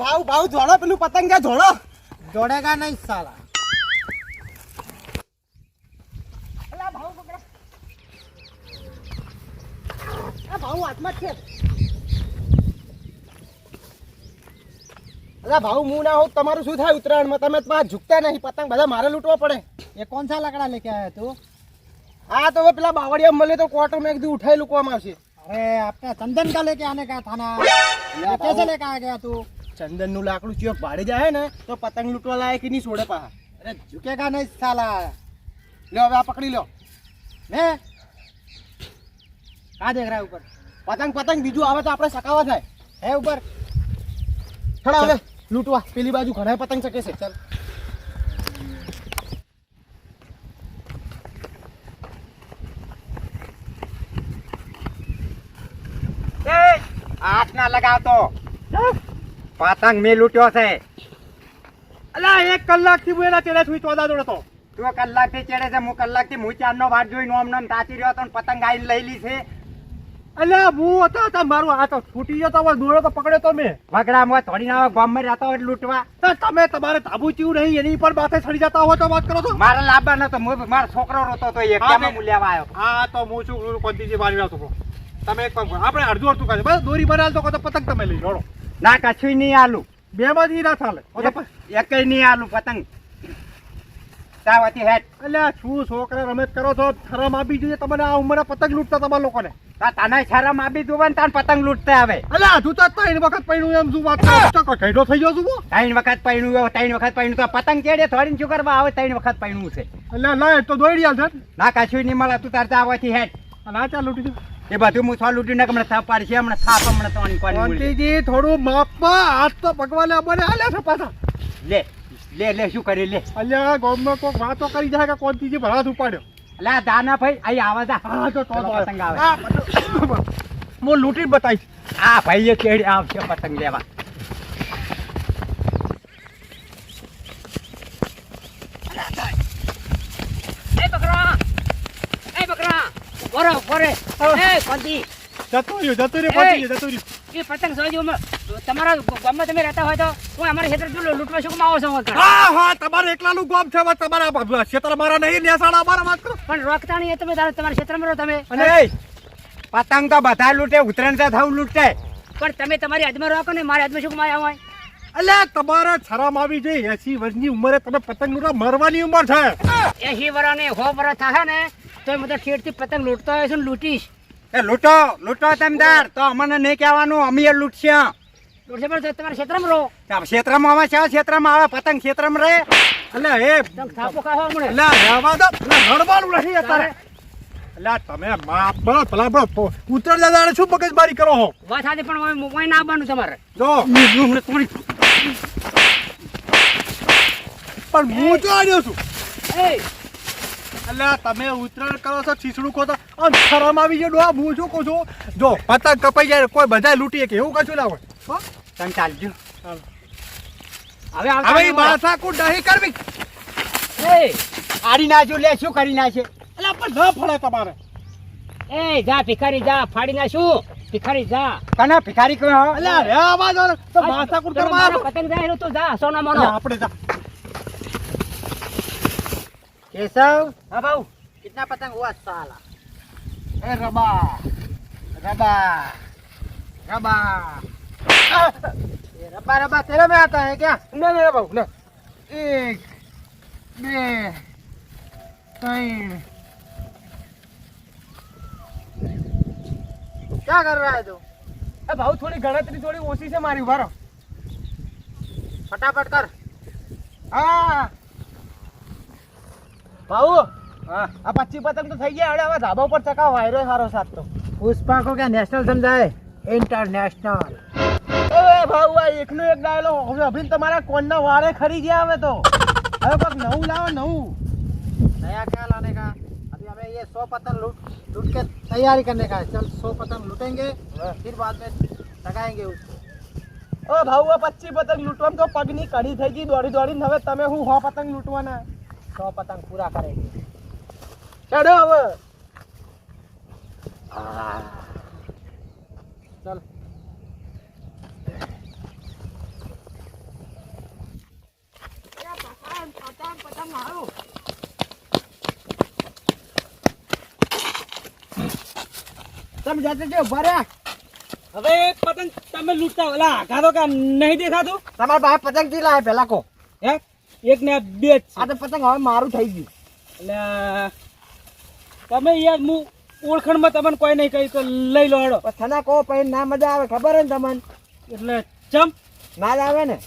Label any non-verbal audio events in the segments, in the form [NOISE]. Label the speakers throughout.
Speaker 1: ભાવ ભાવ જોડો પેલું પતંગ ક્યાં જોડો
Speaker 2: જોડેગા નહીં સાલા
Speaker 1: અલા ભાવ પકડા આ ભાવ હાથમાં જ છે અલા ભાવ હું ના હોઉં તમારું શું થાય ઉત્તરાયણમાં તમે તો પાછા ઝૂકતા નહીં પતંગ બધા મારે લૂંટવો પડે
Speaker 2: ये कौन सा लकड़ा लेके आया तू
Speaker 1: આ તો હવે પેલા બાવળિયા મળે તો ક્વાર્ટર મેં કીધું ઉઠાઈ લૂકવામાં આવશે
Speaker 2: अरे अपने चंदन का लेके आने का था ना ये कैसे लेके आ गया तू
Speaker 1: ચંદનનું લાકડું ચિયોક ભાડે જાય ને, તો પતંગ લૂંટવા લાયક નહીં છોડે પાહા.
Speaker 2: અરે ઝૂકે કા નહીં સાલા?
Speaker 1: લ્યો હવે આ પકડી
Speaker 2: લ્યો. ને આ દેખ રહ્યા ઉપર.
Speaker 1: પતંગ પતંગ, બીજું આવે તો આપણે સકાવા થાય.
Speaker 2: હે ઉપર?
Speaker 1: થોડા હવે, લૂંટવા. પેલી બાજુ ઘણા પતંગ શકે છે. ચાલ.
Speaker 3: આઠ ના લગાવતો. પતંગ મેં લૂંટ્યો છે.
Speaker 1: અલા એક કલાકથી હું એના ચેડે છું ચોદા દોડતો. તો
Speaker 3: તું કલાકથી ચડે છે હું કલાકથી હું ચાર નો વાટ જોઈ નોમ નોમ તાતી રહ્યો તો પતંગ આઈને લઈ લી છે.
Speaker 1: અલ્યા હું હતો તો મારું હાથ ફૂટી છૂટી ગયો તો દોડો તો પકડ્યો તો મેં.
Speaker 3: વગડામાં થોડી ના ગામમાં રહેતા હોય લૂંટવા.
Speaker 1: તો તમે તમારે તાબુ ચીવું નહીં એની પર માથે સડી જતા હો તો વાત કરો છો?
Speaker 3: મારા લાભા નતો તો મારો છોકરો રોતો તો
Speaker 1: એક
Speaker 3: કેમ હું લેવા આવ્યો.
Speaker 1: હા તો હું છું કોંતીજી મારી રહ્યો તમે એક કામ કરો. આપણે અડધું અડધું કાઢો બસ દોરી બનાવ તો પતંગ તમે લઈ જોડો
Speaker 3: ના કશું નહીં આલું.
Speaker 1: બે માંથી ના ચાલે
Speaker 3: એક નહીં આલું પતંગ. તાવતી હેઠ.
Speaker 1: એટલે શું છોકરા રમત કરો છો? શરમ આપી જોઈએ તમને આ ઉંમરે પતંગ લૂંટતા તમારા લોકોને.
Speaker 3: તને શરમ આપી દઉં ને તાન પતંગ લૂંટતા આવે.
Speaker 1: અલ્યા હજુ તો ત્રણ વખત પડ્યું એમ શું વાત ઘેડો થઈ ગયો છું
Speaker 3: ત્રણ વખત પૈણું ત્રણ વખત પૈણું તો પતંગ ચડે થોડી શું કરવા આવે? ત્રણ વખત પૈણું છે.
Speaker 1: એટલે લાય તો દોડી આલ
Speaker 3: ના કશું નહીં મળે તું તારતા આવવાથી હેઠ.
Speaker 1: ના ચાલ લૂંટી
Speaker 3: એ બધું હું છોડ લૂંટીને હમણાં થાપ પાડશે હમણાં થાપ હમણાં તોણી પાડી મૂળી.
Speaker 1: થોડું થોડું માપમાં હાથ તો ભગવાને અમારે હાલે છે પાછા.
Speaker 3: લે લે લે શું કરી લે.
Speaker 1: અલ્યા ગામમાં કોઈક વાતો કરી જાય કે કોંતીજી ભરાત ઉપાડ્યો.
Speaker 3: લે દાના ભાઈ અહીં આવા દા.
Speaker 1: હા તો તો
Speaker 3: પતંગ આવે.
Speaker 1: હા, હું લૂંટી બતાવીશ.
Speaker 3: આ ભાઈએ કેડી આવશે પતંગ લેવા
Speaker 4: એ બકરા એ બકરા બોરો બોરે એ પંતી
Speaker 1: જતું રહ્યું જતું રહ્યું
Speaker 4: એ!
Speaker 1: કોંતીજી જતું
Speaker 4: એ પતંગ જોજો તમારા ગામમાં તમે રહેતા હોય તો હું અમારા ક્ષેત્ર જો લૂંટવા શું આવો છો
Speaker 1: હા હા તમારે એકલાનું ગામ છે તમારા ક્ષેત્ર મારા નહીં નેસાડા અમારા વાત કરો.
Speaker 4: પણ રોકતા નહીં તમે તારા- તમારા ક્ષેત્રમાં રહો તમે.
Speaker 3: અને એ, પતંગ તો બધા લૂંટે ઉત્તરાયણ તો થવું લૂંટે.
Speaker 4: પણ તમે તમારી હાથમાં રોકો ને મારી હાથમાં શું માયા હોય?
Speaker 1: અલ્યા તમારે શરમ આવી જોઈએ એસી વર્ષની ઉંમરે તમે પતંગ લૂંટવા મરવાની ઉંમર છે.
Speaker 4: એસી વરા ને હો વરા થાય ને તો હું તો ઠેરથી પતંગ લૂંટતો હોય છું લૂંટીશ.
Speaker 3: એ લૂંટો લૂંટો તમદાર તો અમને નહીં કહેવાનું અમે લૂંટશે.
Speaker 4: લૂંટશે પણ તમારા ક્ષેત્રમાં રહો.
Speaker 3: ક્ષેત્રમાં આવે છે ક્ષેત્રમાં આવે? પતંગ ક્ષેત્રમાં રહે?
Speaker 1: એટલે
Speaker 4: તમે થાપો ખાવા મળે.
Speaker 1: અલ્યા રહેવા દો. અલ્યા નથી અત્યારે. એટલે તમે માપ બરો ભલા બરો ઉત્તર દાદાને શું મગજમારી કરો હો
Speaker 4: વાત પણ હવે મોબાઈલ ના આવવાનું તમારે.
Speaker 1: જો. પણ હું આવ્યો છું.
Speaker 4: એ
Speaker 1: અલ્યા તમે ઉતરાણ કરો છો છીછડું ખોતો આમ શરમ આવી ગયો ડોહા હું શું કહું છું? જો પતંગ કપાઈ જાય કોઈ બધા લૂંટીએ કે એવું કશું ના હોય. હો?
Speaker 3: ચાલજો.
Speaker 4: હવે
Speaker 1: હવે
Speaker 4: નહીં
Speaker 1: માથા કુટ નહીં કરવી.
Speaker 4: એ
Speaker 3: આડી નાખ્યો લે શું કરી નાખે?
Speaker 1: એટલે પણ ન ફળે તમારે.
Speaker 4: એ જા ભિખારી જા ફાડી નાખશું. ભિખારી જા.
Speaker 3: કના ભિખારી કહો
Speaker 1: એટલે રે આવાજ આવે. તો માથા કુટ કરવા
Speaker 4: પતંગ જાય તો જા સોના મોનો
Speaker 1: આપણે જા.
Speaker 3: કેશવ
Speaker 4: હા ભાઉ
Speaker 2: कितना पतंग हुआ साला
Speaker 3: એ રબા રબા રબા
Speaker 2: ये रब्बा रब्बा तेरे में आता है क्या
Speaker 1: ના ના બાબુ ના
Speaker 3: એક બે ત્રણ
Speaker 2: क्या कर रहा है तू
Speaker 1: એ ભાવ થોડી ગણતરી થોડી ઓછી છે મારી ઉભારો
Speaker 2: फटाफट कर
Speaker 1: હા ભાઉ
Speaker 3: હા.
Speaker 1: આ પચી પતંગ તો થઈ ગયા હવે હવે ધાબા ઉપર ચકાવ વાયરો સારો સાથ તો.
Speaker 2: પુષ્પા કો કે નેશનલ સમજાય? ઇન્ટરનેશનલ
Speaker 1: ઓએ ભાઉ આ એકનો એક ડાયલો હવે અભિન તમારા કોનના વારે ખરી ગયા હવે તો. હવે કોક નવું લાવો નવું.
Speaker 2: નયા ક્યાં લાને કા? अभी हमें ये सौ पतंग लूट लूट के तैयारी करने का है चल सौ पतंग लूटेंगे फिर बाद में लगाएंगे
Speaker 1: ઓ ભાઉ આ પચી પતંગ લૂંટવામાં તો પગની કડી થઈ ગઈ દોડી દોડીને હવે તમે હું હો પતંગ લૂટવાના?
Speaker 2: સો પતંગ પૂરા કરે
Speaker 1: ચડો હવે.
Speaker 2: ચાલ. તમે જાતે કે ઊભા રહ્યા.
Speaker 5: હવે પતંગ તમે લૂંટતા ઓલા આઘા તો કે નહીં દેખાતું?
Speaker 2: તમારા બાપ પતંગથી લાવે પેલા કો.
Speaker 5: હે? એક ને બે જ
Speaker 2: આ તો પતંગ હવે મારું થઈ ગયું.
Speaker 5: એટલે તમે યાર હું ઓળખણમાં તમને કોઈ નહીં કહી તો લઈ લો હેડો.
Speaker 2: થના કહો પછી ના મજા આવે ખબર હે ને તમને?
Speaker 5: એટલે ચમ?
Speaker 2: ના આવે ને?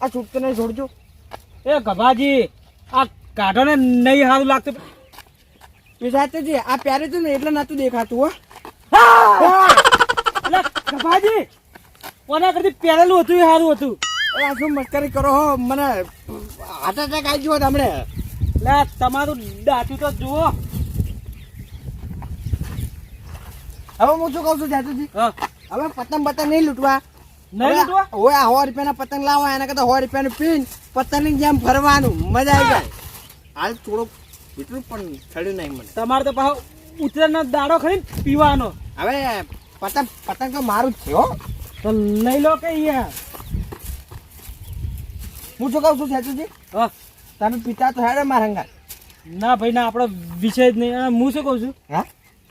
Speaker 2: આ છૂટકે નહીં છોડજો.
Speaker 5: એ ગભાજી આ કાઢો ને નહીં સારું લાગતું.
Speaker 2: એ આ પહેરે તું ને એટલે નતું દેખાતું હો.
Speaker 5: ગભાજી કોના કરતી પહેરેલું હતું એ સારું હતું.
Speaker 2: આ શું મસ્કરી કરો હો? મને હાર્ટ એટેક આવી ગયો તમને
Speaker 5: લે તમારું દાંતું તો જુઓ.
Speaker 2: હવે હું શું કહું છું જાતુજી હવે પતંગ પતંગ નહીં લૂંટવા.
Speaker 5: નહીં લૂંટવા?
Speaker 2: હોય આ સો રૂપિયાના પતંગ લાવો એના કરતા સો રૂપિયાનું પીન પતંગની જેમ ફરવાનું. મજા આવી જાય. હાલ થોડુંક એટલું પણ ચડ્યું નહીં મને.
Speaker 5: તમારે તો પાછો ઉત્તરાયણનો દાડો ખરી પીવાનો.
Speaker 2: હવે પતંગ પતંગ તો મારું જ છે હો.
Speaker 5: તો લઈ લો કે યાર
Speaker 2: હું શું કહું છું સેતુજી?
Speaker 5: હા.
Speaker 2: તમે પિતા તો હેડે મારા હંગા
Speaker 5: ના ભાઈ ના આપણો વિષય જ નહીં. અને હું શું કહું છું?
Speaker 2: હા?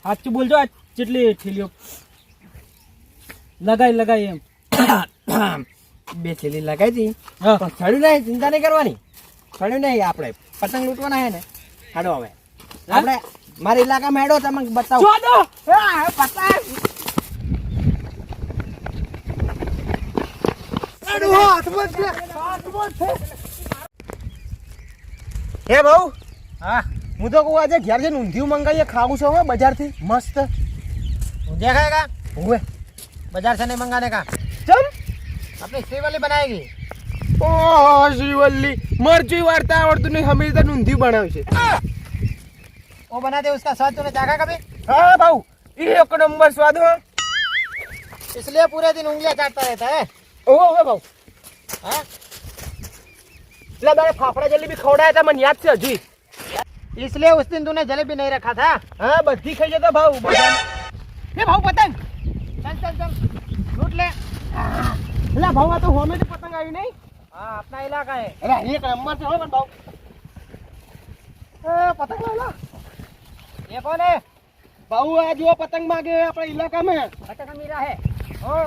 Speaker 5: સાચું બોલજો આ કેટલી થેલીઓ. લગાઈ લગાઈ એમ. [COUGHS]
Speaker 2: બે થેલી લગાવી હતી પણ સડ્યું નહીં ચિંતા નહીં કરવાની. સડ્યું નહીં આપણે પતંગ લૂંટવાના હે ને. હાડો હવે. આપણે મારા ઇલાકામાં હેડો તમે બતાવો. પતંગ! હે ભાઉ
Speaker 3: હા.
Speaker 2: હું તો કહું આજે ઘેર જઈને ઊંધિયું મંગાવીએ ખાવું છું હવે બજારથી. મસ્ત.
Speaker 3: ઊંધિયા ખાય
Speaker 2: કા?
Speaker 3: હુએ બજાર से નહીં મંગાને કા?
Speaker 2: ચમ.
Speaker 3: આપણે શ્રીવલ્લી બનાવેગી
Speaker 2: ઓહો શ્રીવલ્લી મરચું વાર્તા આવડતું નહીં હમીરતા ઊંધિયું બનાવ્યું છે.
Speaker 3: ઓ બના દે ઉસકા સ્વાદ તને ચાખા કભી
Speaker 2: હા ભાઉ એક નંબર સ્વાદ હો.
Speaker 3: इसलिए पूरे दिन उंगलियां चाटता रहता है
Speaker 2: ઓહો ઓહો ભાઉ
Speaker 3: હા
Speaker 2: એટલે દાડે ફાફડા જલેબી ખવડાયા હતા મને યાદ છે હજી
Speaker 3: इसलिए उस दिन तूने जलेबी नहीं रखा था
Speaker 2: हाँ बद्दी खाई जाता भाव ये भाव पतंग
Speaker 3: चल चल चल लूट ले
Speaker 2: ला भाव तो हो में तो पतंग आई नहीं
Speaker 3: हाँ अपना इलाका है
Speaker 2: अरे एक नंबर से हो बन भाव पतंग वाला
Speaker 3: ये कौन है
Speaker 2: भाऊ आज वो पतंग मांगे अपने इलाका में
Speaker 3: पतंग मीरा है ओ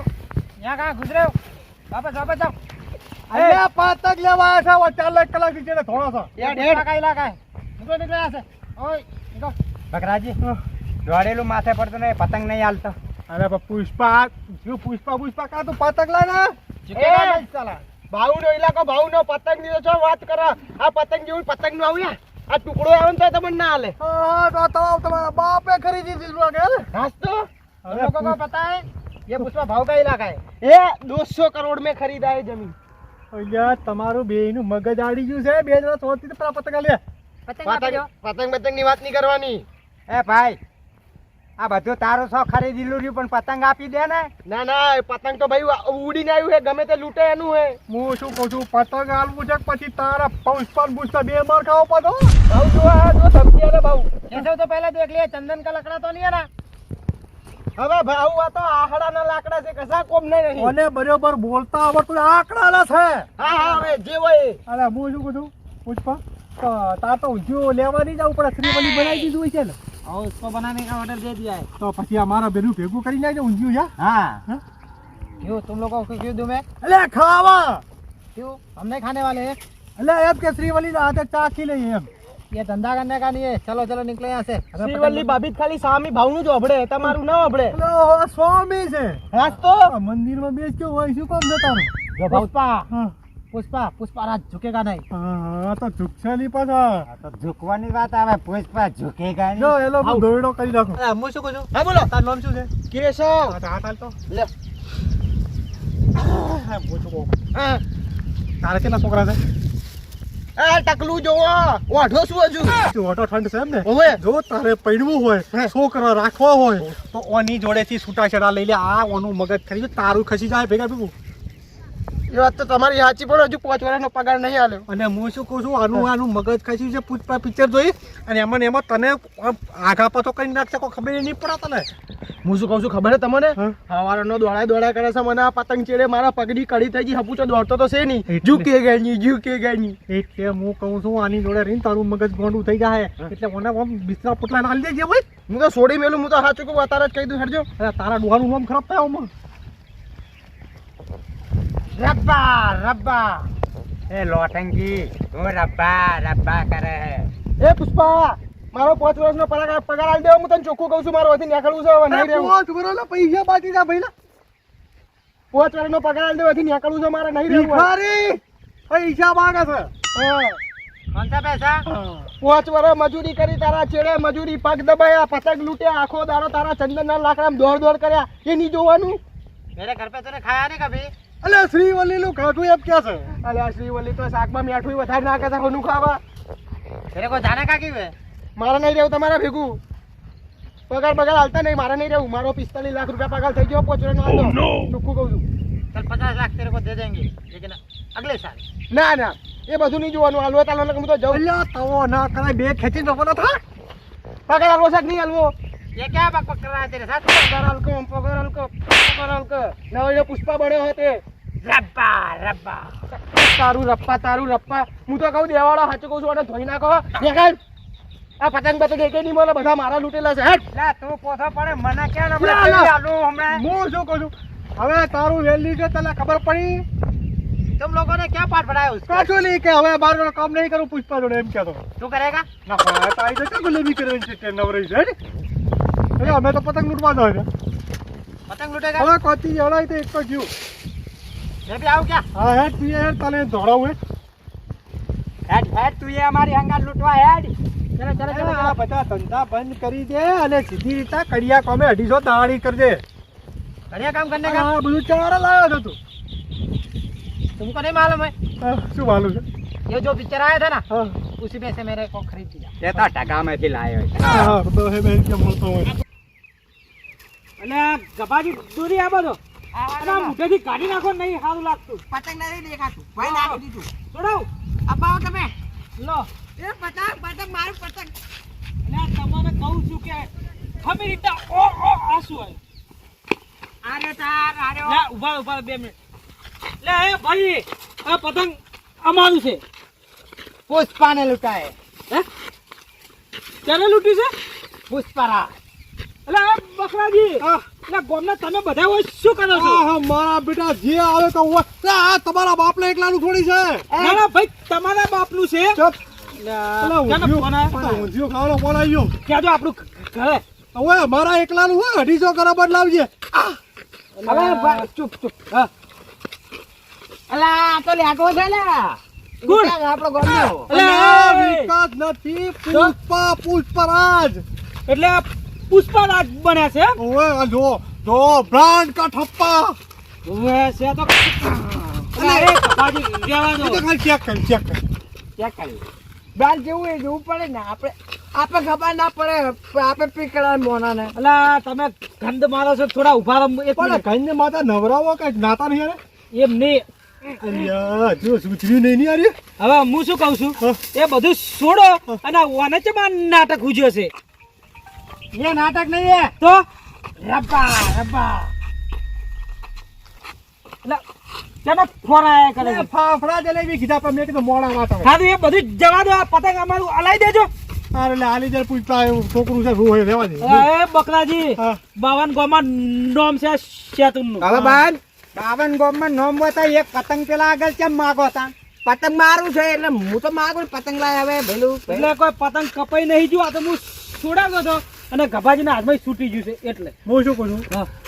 Speaker 3: यहाँ कहाँ गुजरे हो વાપસ વાપસ જાવ
Speaker 1: અરે. પાતક લેવા આવ્યા છે વચ્ચે એક
Speaker 3: કલાકથી જેને થોડો છો. ઇલાકા ઇલાકા નીકળો નીકળ્યા છે. ઓય નીકળો. બકરાજી દોડેલું માથે પડતું નહીં પતંગ નહીં હાલતો.
Speaker 1: અરે પુષ્પા શું પુષ્પા પુષ્પા કા તું પતંગ
Speaker 3: લાના ચિકેલા ચાલા.
Speaker 2: ભાવ નો ઇલાકો ભાવ નો પતંગની છો વાત કરો. આ પતંગ જેવું પતંગનું આવ્યા આ ટુકડો આવે તો તમને
Speaker 3: ये पुष्पा भाव का इलाका है
Speaker 2: એ દોઢસો કરોડ में ખરીદા એ જમીન
Speaker 1: અલ્યા તમારું બે નું મગજ આડી ગયું છે બે જણા સોથી તો પેલા પતંગ લે
Speaker 3: પતંગ આપી
Speaker 2: પતંગ
Speaker 3: દો
Speaker 2: પતંગ પતંગ ની વાત નહીં કરવાની
Speaker 3: એ ભાઈ આ બધું તારું શોખ ખરીદી રહ્યું પણ પતંગ આપી દે ને
Speaker 2: ના ના એ પતંગ તો ભાઈ ઉડીને આવ્યું હે ગમે તે લૂંટે એનું હે
Speaker 1: હું શું કહું છું પતંગ હાલવું છે કે પછી તારા પુષ્પા ને પુષ્પા બે માર ખાવો પડો
Speaker 2: ભાઉ જો આ જો ધમકી આલે ભાઉ
Speaker 3: कैसे तो पहले देख लिया चंदन का लकड़ा तो नहीं है ना
Speaker 2: હવે ભાઉ આ તો આહડાના લાકડા છે કશા કોમ નહીં નહીં
Speaker 1: અને બરોબર બોલતા આવડતું આંકડાના છે
Speaker 2: હા હા હવે જે હોય એ.
Speaker 1: અરે હું શું કહું છું પુષ્પા તો તાર તો ઊંધિયું લેવા નહીં જવું પડે શ્રીવલી બનાવી દીધું હોય છે ને
Speaker 3: और उसको बनाने का ऑर्डर दे दिया है
Speaker 1: તો પછી અમારા બેનું ભેગું કરી નાખજે ઊંધિયું જા
Speaker 3: हाँ
Speaker 1: हाँ?
Speaker 3: क्यों तुम लोगों को क्यों दूं मैं
Speaker 1: એટલે ખાવા
Speaker 3: क्यों हम नहीं खाने वाले हैं
Speaker 1: એટલે એમ કે શ્રીવલી હાથે ચાખી લઈએ એમ
Speaker 3: ये धंधा करने का नहीं है चलो चलो निकलो यहाँ से हमें पतंग
Speaker 2: શ્રીવલ્લી ભાભી જ ખાલી સામી ભાવનું જ અભડે તમારું ના અભડે
Speaker 1: એટલે ઓહો, સ્વામી છે
Speaker 2: હાસ તો
Speaker 1: આ મંદિરમાં બેસ્યો હોય શું કામ જતાનું
Speaker 3: जो पुष्पा
Speaker 1: હા
Speaker 3: पुष्पा पुष्पा राज झुकेगा नहीं
Speaker 1: હા તો ઝુકશેલી પાછા
Speaker 3: तो झुकवानी बात આવે પુષ્પા झुकेगा
Speaker 1: જો એ લોકો દોયડો કરી નાખો
Speaker 3: હું શું કહું છું
Speaker 2: હા બોલો
Speaker 1: તારું નામ શું છે
Speaker 2: કેશવ
Speaker 1: હા, તો હાથ હાલ તો
Speaker 2: લે
Speaker 1: હા, હું શું કહું?
Speaker 2: હા
Speaker 1: તારે કેટલા છોકરા છે
Speaker 2: આ ટકલું જોવો. ઓઢો શું હજુ?
Speaker 1: તું ઠંડ છે એમ ને?
Speaker 2: હવે?
Speaker 1: જો તારે પૈણવું હોય છોકરા રાખવા હોય તો ઓની જોડેથી છૂટાછેડા લઈ લે. આ ઓનું મગજ ખરી તારું ખસી જાય ભેગા ભેગું.
Speaker 2: એ વાત તો તમારી સાચી પણ હજુ પાંચ વર્ષનો પગાર નહીં આલ્યો.
Speaker 1: અને હું શું કહું છું આનું આનું મગજ ખાઈ છે પૂછપા પિક્ચર જોઈ અને એમાં એમાં તને આઘા પાછો કરી નાખશે કોઈ ખબર નહીં પડે તને.
Speaker 2: હું શું કહું છું ખબર છે તમને. હવારનો દોડા દોડા કરે છે મને આ પતંગ ચેડે મારા પગડી કડી થઈ ગઈ હપુચો દોડતો તો છે નહીં.
Speaker 1: જુ
Speaker 2: કે ગઈ જુ કે ગઈ
Speaker 1: એટલે હું કહું છું આની જોડે રહીને તારું મગજ ગોંડું થઈ જાય એટલે મને આમ બિસ્તરા પોટલા નાખી દેજે ભાઈ.
Speaker 2: હું તો છોડી મેલું હું તો સાચું કહું તારે જ કહી દઉં હેડજો.
Speaker 1: તારા ડોહાનું નામ ખરાબ થાય આમાં.
Speaker 3: રબ્બા રબ્બા. એ લોટંગી તું રબ્બા રબ્બા કરે. હે
Speaker 2: એ પુષ્પા મારો પાંચ વર્ષનો પગાર પગાર આલ દેવો હું તને ચોખ્ખું કહું છું મારો હજી નીકળવું છે હવે નહીં રહેવું.
Speaker 1: પાંચ વર્ષના પૈસા બાકી જા ભાઈ
Speaker 2: પાંચ વર્ષનો પગાર આલ દેવો હજી નીકળવું છે મારે નહીં રહેવું. હવે.
Speaker 1: ભિખારી પૈસા માગે છે.
Speaker 2: હા.
Speaker 3: પૈસા?
Speaker 2: પાંચ વર્ષ મજૂરી કરી તારા ચેડે મજૂરી પગ દબાયા પતંગ લૂટ્યા આખો દાડો તારા ચંદનના લાકડા દોડ દોડ કર્યા. એ નહીં જોવાનું?
Speaker 3: મેરે ઘર પે તને ખાયા નહીં કભી?
Speaker 1: અલે શ્રીવલ્લીનું કાઠું એમ ક્યાં છે
Speaker 2: અલે આ શ્રીવલ્લી તો શાકમાં મીઠું વધારે નાખે છે હોનું ખાવા
Speaker 3: તેરે કો જાને કા કી વે
Speaker 2: મારે નહીં રહેવું તમારા ભેગું પગાર પગાર હાલતા નહીં મારે નહીં રહેવું મારો પિસ્તાલીસ લાખ રૂપિયા પગાર થઈ ગયો પાંચ વર્ષનો હાલતો ચોખ્ખું કહું છું
Speaker 3: चल पचास लाख तेरे को दे देंगे लेकिन अगले साल
Speaker 2: ના ના એ બધું નહીં જોવાનું હાલવો તાલવા હું તો જાઉં
Speaker 1: અલ્યા તવો ના કરાય બે ખેંચી નફો થા
Speaker 2: પગાર હાલવો છે કે નહીં હાલવો
Speaker 3: ये क्या बक बक कर रहा है तेरे साथ
Speaker 2: પગાર હાલકો પગાર હાલકો પગાર હાલકો નવો પુષ્પા બન્યો હતો
Speaker 3: રબ્બા રબ્બા.
Speaker 2: તારું રપ્પા તારું રપ્પા. હું તો કહું દેવાળો સાચું કહું છું અને ધોઈ નાખો દેખાડ આ પતંગ પતંગ એક નહીં મળે બધા મારા લૂટેલા છે હેટ
Speaker 3: લા તું પોથો પડે મને ક્યાં હમણાં હમણાં?
Speaker 1: હું શું કહું છું? હવે તારું વેલ્યુ છે તને ખબર પડી?
Speaker 3: તમ લોકોને ક્યાં પાઠ ભરાયો
Speaker 1: કશું નહીં કે હવે બાર કામ નહીં કરું પુષ્પા જોડે એમ કહેતો.
Speaker 3: શું કરેગા
Speaker 1: ના તારી તો ક્યાં ગુલેબી કરવાની છે તે નવરી છે હેટ અમે તો પતંગ લૂંટવા જ
Speaker 3: હોય પતંગ લૂંટેગા
Speaker 1: હવે કોતી જવડાય તો એક તો જીવ.
Speaker 3: मैं भी आऊँ क्या
Speaker 1: હા હેડ તું હેડ તને દોડાવું હેડ.
Speaker 3: हेड हेड तू ये हमारी हंगाल लूटवा हेड चलो चलो चलो
Speaker 1: આ બધા ધંધા બંધ કરી દે અને સીધી રીતે કડિયા કોમે અઢીસો દાળી કરજે
Speaker 3: बढ़िया काम करने का
Speaker 1: આ બધું ચારે લાવ્યો છો તું
Speaker 3: तुमको नहीं मालूम है
Speaker 1: હા, શું વાલું છે
Speaker 3: ये जो पिक्चर आया था ना
Speaker 1: હા
Speaker 3: उसी में से मेरे को खरीद दिया
Speaker 5: એ તો ટકા માંથી લાયો
Speaker 1: હા હા તો હે બેન કે મળતો હોય
Speaker 5: અને આ ગભાજી દૂરી આ બધો આના મુઢેથી કાઢી નાખો નહીં સારું લાગતું.
Speaker 3: પતંગ નથી દેખાતું. ભાઈ નાખી
Speaker 5: દીધું.
Speaker 3: છોડો અપાવો તમે.
Speaker 5: લો.
Speaker 3: એ પતંગ પતંગ મારું પતંગ.
Speaker 5: એટલે તમને કહું છું કે ખમી રીતે ઓ ઓ આ શું હોય.
Speaker 3: આરે તાર આરે
Speaker 5: લા ઊભા ઊભા બે મિનિટ. લે એ ભાઈ આ પતંગ અમારું છે.
Speaker 3: પુષ્પાને લૂંટાય.
Speaker 5: હે? ચાલે લૂંટ્યું છે?
Speaker 3: પુષ્પારા.
Speaker 5: એટલે બકરાજી. હા. એટલે ગોમના તમે બધા હોય શું કરો છો?
Speaker 1: હા મારા બેટા જે આવે તો હોય આ તમારા બાપને એકલાનું થોડી છે.
Speaker 5: ના ના ભાઈ તમારા બાપનું છે.
Speaker 1: ચપ. ઊંધિયું ખાવાનો ફોન આવ્યો.
Speaker 5: ક્યાં જો આપણું ઘરે.
Speaker 1: હવે મારા એકલાનું હોય અઢીસો કરા બદલાવજે.
Speaker 5: હવે ભાઈ, ચૂપ ચૂપ હા.
Speaker 3: અલા આ તો લાગો છે ને.
Speaker 5: કોણ?
Speaker 3: આપણો ગામનો.
Speaker 5: અલે,
Speaker 1: વિકાસ નથી પુષ્પા પુષ્પરાજ.
Speaker 5: એટલે પુષ્પારાજ બન્યા છે
Speaker 1: ઓએ આ જો જો બ્રાન્ડ કા ઠપ્પા.
Speaker 5: ઓએ છે તો અરે કપાજી રહેવા દો.
Speaker 1: તો ખાલી ચેક કર ચેક કર.
Speaker 3: ચેક કર બ્રાન્ડ જેવું એ જોવું પડે ને આપણે આપણે ખબર ના પડે આપણે પીકડા મોના ને
Speaker 5: એટલે તમે ગંધ મારો છો થોડા ઊભા રહો એક
Speaker 1: પણ ગંધ માતા નવરાવો કઈ નાતા નહીં અરે?
Speaker 5: એમ નહીં.
Speaker 1: જો સુધર્યું નહીં અરે
Speaker 5: હવે હું શું કહું છું? એ બધું છોડો અને વાને નાટક ઉજ્યો છે.
Speaker 3: એ નાટક નહીં है
Speaker 5: तो
Speaker 3: रब्बा रब्बा
Speaker 5: એટલે ફોરાય કરે.
Speaker 1: ફાફડા જલેબી કીધા પણ મેં કીધું મોડા વાત
Speaker 5: સારું એ બધું જવા દો આ પતંગ અમારું અલાઈ દેજો.
Speaker 1: અરે લે આલી જર પૂછતા છોકરું છે રોહે રેવા દે.
Speaker 5: એ બકરાજી બાવન ગોમાં નોમ છે શેતુનનું.
Speaker 3: હવે બાન બાવન. ગોમાં નોમ હતા એક પતંગ પેલા આગળ કેમ માગો હતા પતંગ મારું છે એટલે હું તો માગું પતંગ લાય હવે ભેલું
Speaker 5: એટલે કોઈ પતંગ કપાઈ નહીં જો આ તો હું છોડાવ્યો હતો અને ગભાજીના હાથમાં છૂટી ગયું છે એટલે.
Speaker 1: હું શું કહું છું?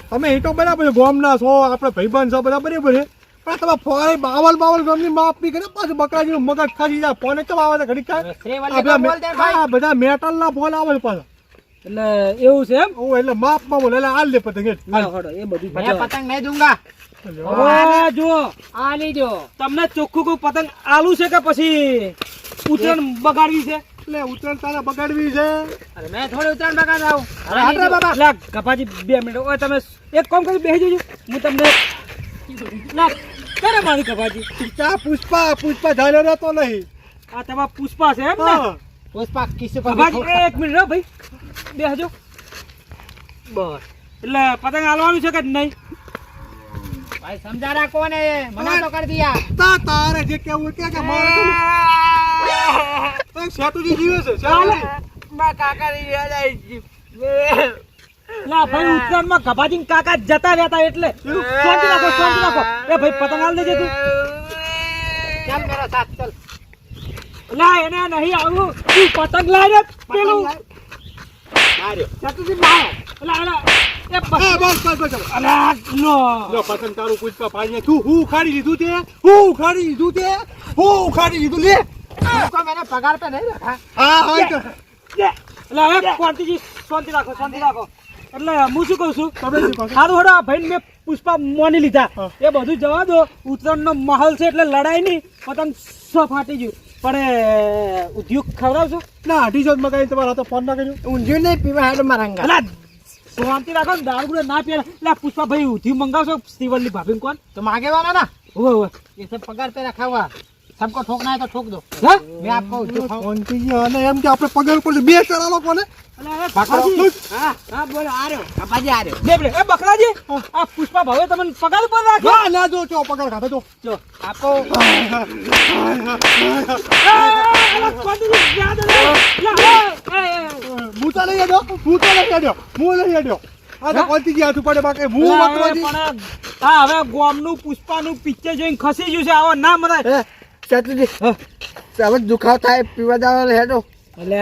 Speaker 1: તમે એ તો બરાબર ગોમ ગોમના છો આપણે ભાઈબંધ છો બધા બરાબર છે. પણ તમે ફોરે બાવલ બાવલ ગમની માફની કરે પાછું બકરાજીનું મગજ ખાસી જાય ફોન કેમ આવે છે થાય? બધા
Speaker 3: તો બોલ દે
Speaker 1: મે-
Speaker 3: ભાઈ.
Speaker 1: આ બધા મેટલ ના ફોન આવે છે પાછા.
Speaker 5: એટલે એવું છે એમ?
Speaker 1: ઓ એટલે માપમાં બોલે એટલે આ લે પતંગ એ જ.
Speaker 5: બધું
Speaker 3: મેં. પતંગ નહીં દૂંગા.
Speaker 5: હવે
Speaker 3: આ લીધો
Speaker 5: તમને ચોખ્ખું કોઈ પતંગ આલુ છે કે પછી ઉતરણ બગાડવી છે?
Speaker 1: એટલે ઉત્તરાયણ તારે બગાડવી છે.
Speaker 3: અરે મેં થોડી ઉત્તરાયણ બગાડ આવું. અરે હાટરે બાબા.
Speaker 5: લા કપાજી બે મિનિટ. ઓય તમે એક કામ કરી બેસી જજો. હું તમને લા કરે મારી કપાજી
Speaker 1: ચા પુષ્પા પુષ્પા ઝાલ્યો તો નહીં.
Speaker 5: આ તમારા પુષ્પા છે એમ ને?
Speaker 2: પુષ્પા કિસ્સે પર
Speaker 5: ગભાજી એક મિનિટ હો ભાઈ. બેસજો બસ. એટલે પતંગ હાલવાનું છે કે નહીં?
Speaker 2: ભાઈ સમજાડા કોને? મને તો કરી દિયા.
Speaker 1: તા તારે જે કેવું કે કે મારે તો સેતુજી જીવે છે સેતુજી.
Speaker 5: લા ભાઈ ઉત્તરાયણમાં ગભાજી કાકા જતા રહેતા એટલે. શાંતિ રાખો શાંતિ રાખો એ ભાઈ પતંગ હાલ દેજે તું.
Speaker 2: ચાલ મારા સાથ ચાલ?
Speaker 5: ના એને નહીં આવું. તું પતંગ લાવે ને પેલું. ચતુર્થી લાવો લા લા. એ બસ
Speaker 1: બસ બસ
Speaker 5: અલા લો
Speaker 1: પતંગ તારું પૂછતા ભાઈને તું હું ઉખાડી લીધું તે? હું ઉખાડી લીધું તે? હું ઉખાડી લીધું લે.
Speaker 2: લોકો પગાર પે નહીં રાખા
Speaker 1: હા હોય તો.
Speaker 5: એટલે હવે કોર્તીજી શાંતિ રાખો શાંતિ રાખો. એટલે હું શું કહું છું?
Speaker 1: તમે
Speaker 5: સારું હડો ભાઈ મેં પુષ્પા મોની લીધા. એ બધું જવા દો. ઉત્તરાયણનો માહોલ છે એટલે લડાઈ નહીં. પતંગ સો ફાટી ગયું. પણ ઉદ્યોગ ખવડાવશો?
Speaker 1: ના અઢીસો મગાવી તમારા તો ફોન ના કર્યો?
Speaker 2: ઊંધ્યું નહીં પીવા હેડ મારા
Speaker 5: અલા શાંતિ રાખો ને દારૂ ના પીએ. એટલે પુષ્પા ભાઈ ઉધ્યું મંગાવશો? સિવલની ભાભી કોણ?
Speaker 2: તો
Speaker 5: માગેવાના ના.
Speaker 2: હોય હોય એ પગાર પેલા ખાવા सबको ठोकना है तो ठोक दो
Speaker 5: હા
Speaker 2: मैं आपको दिखाऊं
Speaker 1: ફોનથી અને એમ કે આપણે પગાર ઉપર બે ચડા લોકોને
Speaker 5: એટલે હવે બકરાજી
Speaker 2: हाँ हाँ बोलो आ रहे हो कपाजी आ रहे हो
Speaker 5: બે મિનિટ. એ બકરાજી આ પુષ્પા ભાવે તમને પગાર ઉપર રાખો
Speaker 1: ના ના જો ચો પગાર ખાતે જો
Speaker 5: જો
Speaker 2: आपको
Speaker 1: હું તો નહીં અડ્યો હું તો નહીં અડ્યો હું નહીં અડ્યો આ તો કોલથી ગયા તું પડે બાકી હું વાપરવાથી
Speaker 5: હા હવે ગોમનું પુષ્પાનું પિક્ચર જોઈને ખસી ગયું છે આવો ના મરાય
Speaker 3: સાચુજી હવે દુખાવ થાય પીવા દાવા હેડો
Speaker 5: એટલે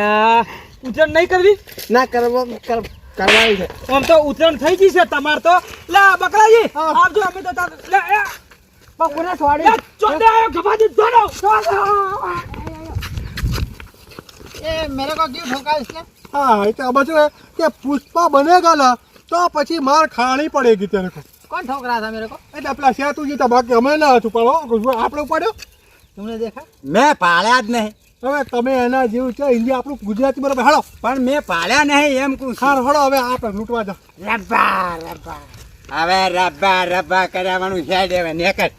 Speaker 5: ઉતરણ નહીં કરવી?
Speaker 3: ના કરવો કરવાની છે.
Speaker 5: આમ તો ઉતરણ થઈ ગઈ છે તમારે તો. લે બકરાજી આવજો અમે તો લે
Speaker 2: બકરા
Speaker 5: છોડી
Speaker 2: ચોડે
Speaker 5: આયો ગભા દી દોડો
Speaker 2: એ મેરે કો ક્યું ઠોકા છે
Speaker 1: હા એ તો બચો કે પુષ્પા બનેગા લા તો પછી માર ખાણી પડેગી તેને કો.
Speaker 2: કોણ ઠોકરા હતા મેરે કો?
Speaker 1: એટલે પેલા સેતુજી તો બાકી અમે ના હતું પણ આપણે પડ્યો
Speaker 2: તમને દેખા?
Speaker 3: મેં પાળ્યા જ નહીં.
Speaker 1: હવે તમે એના જેવું છે હિન્દી આપણું ગુજરાતી બરાબર. હળો.
Speaker 3: પણ મેં પાળ્યા નહીં એમ કહું
Speaker 1: ખાર હળો હવે આપણે લૂંટવા જાઓ.
Speaker 3: રબ્બા રબ્બા. હવે રબ્બા રબ્બા કરાવવાનું છે દેવા નેકટ